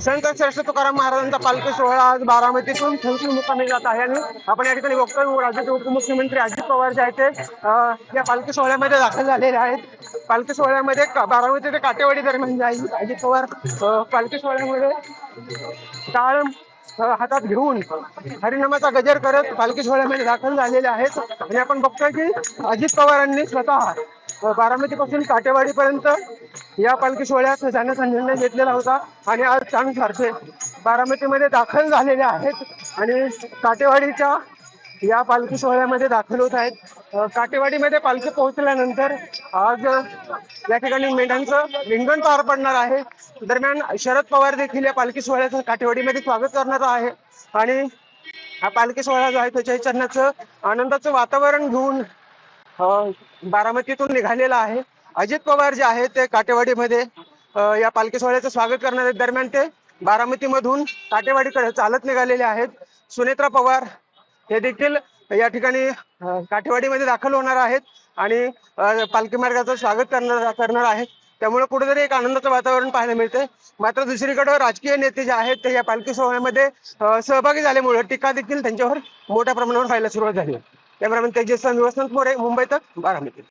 संत श्रेष्ठ तुकाराम महाराजांचा पालखी सोहळा आज बारामतीतून थंकी मुक्कामी जात आहे आणि आपण या ठिकाणी बघतोय राज्याचे उपमुख्यमंत्री अजित पवार जे आहेत ते या पालखी सोहळ्यामध्ये दाखल झालेले आहेत. पालखी सोहळ्यामध्ये का- बारामती ते काटेवाडी दरम्यान जे अजित पवार. पालखी सोहळ्यामध्ये टाळ हातात घेऊन हरिनामाचा गजर करत पालखी सोहळ्यामध्ये दाखल झालेले आहेत. आणि आपण बघतोय की अजित पवारांनी स्वतः बारामती पासून काटेवाडीपर्यंत या पालखी सोहळ्यात जाण्याचा निर्णय घेतलेला होता. आणि आज चांगसारखे बारामतीमध्ये दाखल झालेले आहेत. आणि काटेवाडीच्या या पालखी सोहळ्यामध्ये दाखल होत आहेत. काटेवाडीमध्ये पालखी पोहोचल्यानंतर आज या ठिकाणी मेंढ्यांचं लिंगण पार पडणार आहे. दरम्यान शरद पवार देखील या पालखी सोहळ्याचं काटेवाडीमध्ये स्वागत करणार आहे. आणि हा पालखी सोहळा जो आहे त्याच्या चरणाचं आनंदाचं वातावरण घेऊन अं, बारामतीतून निघालेला आहे. अजित पवार जे आहेत ते काटेवाडीमध्ये या पालखी सोहळ्याचं स्वागत करणार आहेत. दरम्यान ते बारामतीमधून काटेवाडीकडे चालत निघालेले आहेत. सुनेत्रा पवार हे देखील या ठिकाणी काठेवाडीमध्ये दाखल होणार आहेत आणि पालखी मार्गाचं स्वागत करणार करणार आहेत. त्यामुळे कुठेतरी एक आनंदाचं वातावरण पाहायला मिळतंय. मात्र दुसरीकडे राजकीय नेते जे आहेत ते या पालखी सोहळ्यामध्ये सहभागी झाल्यामुळे टीका देखील त्यांच्यावर मोठ्या प्रमाणावर व्हायला सुरुवात झाली. त्याप्रमाणे तेजस वसंत मोरे मुंबई बारामती.